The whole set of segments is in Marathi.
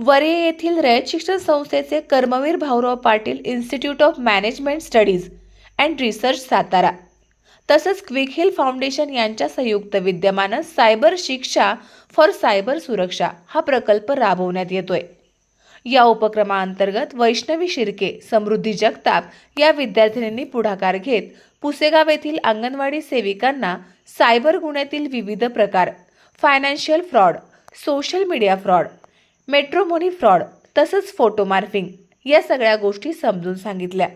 वरे येथील रयत शिक्षण संस्थेचे Karmaveer Bhaurao Patil institute of management studies and research Satara. तसंच क्विक हिल फाउंडेशन यांच्या संयुक्त विद्यमानं सायबर शिक्षा फॉर सायबर सुरक्षा हा प्रकल्प राबवण्यात येतोय. या उपक्रमाअंतर्गत वैष्णवी शिर्के समृद्धी जगताप या विद्यार्थिनींनी पुढाकार घेत पुसेगाव येथील अंगणवाडी सेविकांना सायबर गुन्ह्यातील विविध प्रकार financial fraud social media fraud matrimony fraud तसंच फोटो मार्फिंग या सगळ्या गोष्टी समजून सांगितल्या.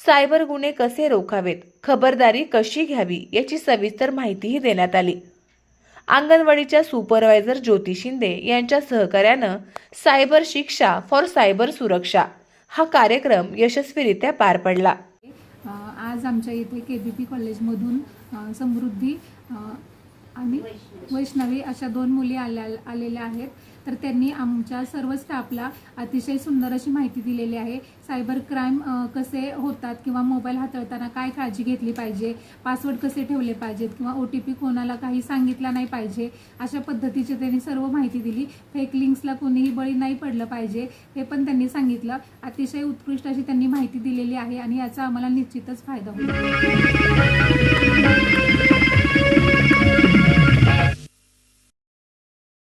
सायबर गुन्हे कसे रोखावेत खबरदारी कशी घ्यावी याची सविस्तर माहितीही देण्यात आली. अंगणवाडीच्या सुपरवायझर ज्योती शिंदे यांच्या सहकार्यानं सायबर शिक्षा फॉर सायबर सुरक्षा हा कार्यक्रम यशस्वीरित्या पार पडला. आज आमच्या इथे के बी पी कॉलेजमधून समृद्धी आणि वैष्णवी अशा दोन मुली आल्या आलेल्या आहेत. तर त्यांनी आमच्या सर्व स्टाफला अतिशय सुंदर अशी माहिती दिलेली आहे. सायबर क्राईम कसे होतात किंवा मोबाईल हाताळताना काय काळजी घेतली पाहिजे पासवर्ड कसे ठेवले पाहिजेत किंवा ओ टी पी कोणाला काही सांगितला नाही पाहिजे अशा पद्धतीची त्यांनी सर्व माहिती दिली. फेक लिंक्सला कोणीही बळी नाही पडलं पाहिजे हे पण त्यांनी सांगितलं. अतिशय उत्कृष्ट अशी त्यांनी माहिती दिलेली आहे आणि याचा आम्हाला निश्चितच फायदा होईल.